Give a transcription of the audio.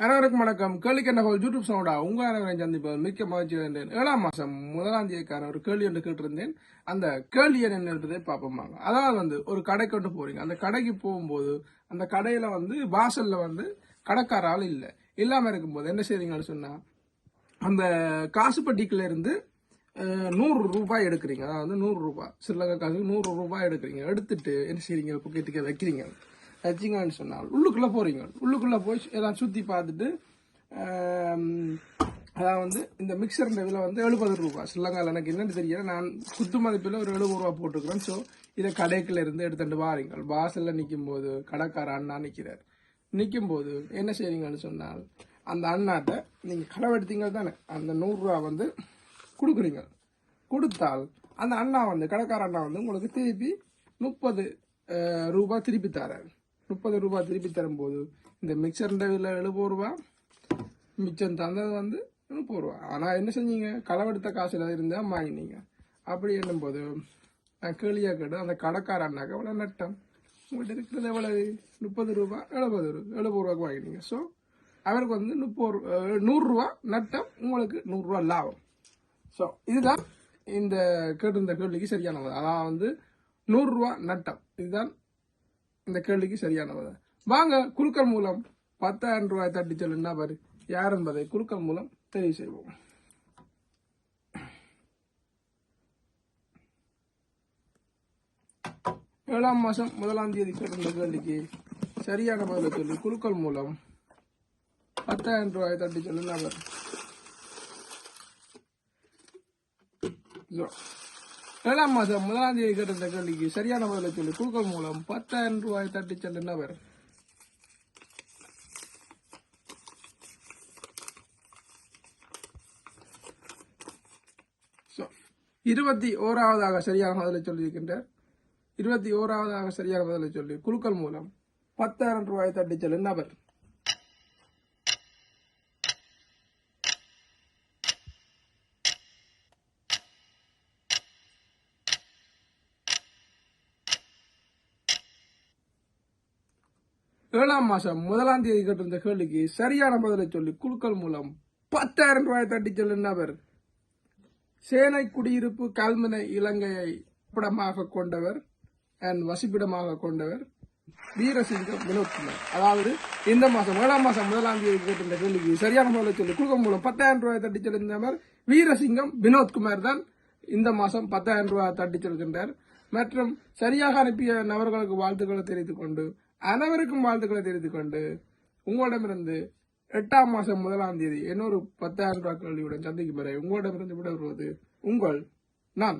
அனைவருக்கும் வணக்கம். கேள்விக்கு என்ன யூடியூப் சவுண்டா உங்க அனைவரையும் சந்திப்பது மிக்க மகிழ்ச்சி இருந்தேன் ஏழாம் மாசம் முதலாம் தேதிக்கான ஒரு கேள்வி என்று கேட்டிருந்தேன். அந்த கேள்வி என்ன என்பதை பார்ப்போமாங்க அதாவது வந்து ஒரு கடைக்கு கொண்டு போறீங்க. அந்த கடைக்கு போகும்போது அந்த கடையில வந்து வாசல்ல வந்து கடைக்கார ஆள் இல்லை. இல்லாம இருக்கும்போது என்ன செய்றீங்கன்னு சொன்னா அந்த காசுப்பட்டிக்குள்ள இருந்து நூறு ரூபாய் எடுக்கிறீங்க. அதாவது நூறு ரூபாய். ஸ்ரீலங்கா காசுக்கு நூறு ரூபாய் எடுக்கிறீங்க. எடுத்துட்டு என்ன செய்றீங்க? பொக்கெட்டுக்கு வைக்கிறீங்க. டச்சிங்கான்னு சொன்னால் உள்ளுக்குள்ள போறீங்க. உள்ளுக்குள்ள போய் எல்லாம் சுத்தி பார்த்துட்டு அதான் வந்து இந்த மிக்சர் விலை வந்து எழுபது ரூபாய் ஸ்ரீலங்காவில் எனக்கு என்னன்னு தெரியல. நான் குத்து மதிப்பில் ஒரு எழுபது ரூபா போட்டிருக்கிறேன். ஸோ இதை கடைக்கில் இருந்து எடுத்துட்டு வாரீங்கள் வாசலில் நிற்கும் போது கடைக்கார அண்ணா நிற்கிறார் நிற்கும் போது என்ன செய்றீங்கன்னு சொன்னால் அந்த அண்ணாட்ட நீங்க களவெடுத்தீங்க தானே அந்த நூறுரூவா வந்து கொடுக்குறீங்க. கொடுத்தால் அந்த அண்ணா வந்து கடைக்கார அண்ணா வந்து உங்களுக்கு திருப்பி முப்பது ரூபா திருப்பி தரார் முப்பது ரூபாய் திருப்பி தரும்போது இந்த மிக்சர் விலை எழுபது ரூபா மிச்சம் தந்தது வந்து முப்பது ரூபா ஆனால் என்ன செஞ்சீங்க? களவெடுத்த காசில் இருந்தால் வாங்கினீங்க. அப்படி என்னும்போது நான் கேளியாக கேட்டு அந்த கடைக்கார அவ்வளோ எவ்வளோ நட்டம். உங்கள்கிட்ட இருக்கிறது எவ்வளவு? முப்பது ரூபா எழுபது ரூபா எழுபது ரூபாய்க்கு வாங்கினீங்க. ஸோ அவருக்கு வந்து முப்பது ரூபா நூறுரூவா நட்டம் உங்களுக்கு நூறுரூவா லாபம். ஸோ இதுதான் இந்த கேட்டிருந்த கேள்விக்கு சரியான அதான் வந்து நூறுரூவா நட்டம். இதுதான் இந்த கேள்விக்கு சரியான பதில். வாங்க குலுக்கல் மூலம் பத்தாயிரம் ரூபாய் தட்டி என்ன பாரு யார் என்பதை குலுக்கல் மூலம் தெரிவு செய்வோம். ஏழாம் மாசம் முதலாம் தேதி கேட்டிருந்த கேள்விக்கு சரியான பதிலை சொல்லி குலுக்கல் மூலம் பத்தாயிரம் ரூபாய் தட்டி சொல்லுன்னா பாரு ஏழாம் மாதம் முதலாம் தேதி கேட்டிருந்த கேள்விக்கு சரியான பதிலை சொல்லி. குழுக்கள் மூலம் பத்தாயிரம் ரூபாய் தட்டி செல்லுன்னா வர இருபத்தி ஓராவதாக சரியான பதிலை சொல்லியிருக்கின்றார். இருபத்தி ஓராவதாக சரியான பதிலை சொல்லி குழுக்கள் மூலம் பத்தாயிரம் ரூபாய் தட்டி செல்லும் நபர். ஏழாம் மாசம் முதலாம் தேதி கேட்டிருந்த கேள்விக்கு சரியான பதிலை சொல்லி குழுக்கள் மூலம் பத்தாயிரம் ரூபாய் தட்டி செல்லும் நபர். சேனை குடியிருப்பு கல்முனை இலங்கையை படமாக கொண்டவர் அண்ட் வசிப்பிடமாக கொண்டவர் வீரசிங்கம் வினோத்குமார். அதாவது இந்த மாசம் ஏழாம் மாசம் முதலாம் தேதி கேட்டிருந்த கேள்விக்கு சரியான பதிலை சொல்லி குழுக்கள் மூலம் பத்தாயிரம் ரூபாய் தட்டி செல்கின்றவர் வீரசிங்கம் வினோத்குமார் தான் இந்த மாசம் பத்தாயிரம் ரூபாய் தட்டி செல்கின்றார். மற்றும் சரியாக அனுப்பிய நபர்களுக்கு வாழ்த்துக்களை தெரிவித்துக் கொண்டு அனைவருக்கும் வாழ்த்துக்களை தெரிவித்துக் கொண்டு உங்களிடமிருந்து எட்டாம் மாசம் முதலாம் தேதி இன்னொரு பத்தாயிரம் ரூபாய் கல்வியுடன் சந்திக்கும் வரை உங்களிடமிருந்து விடைபெறுவது உங்கள் நான்.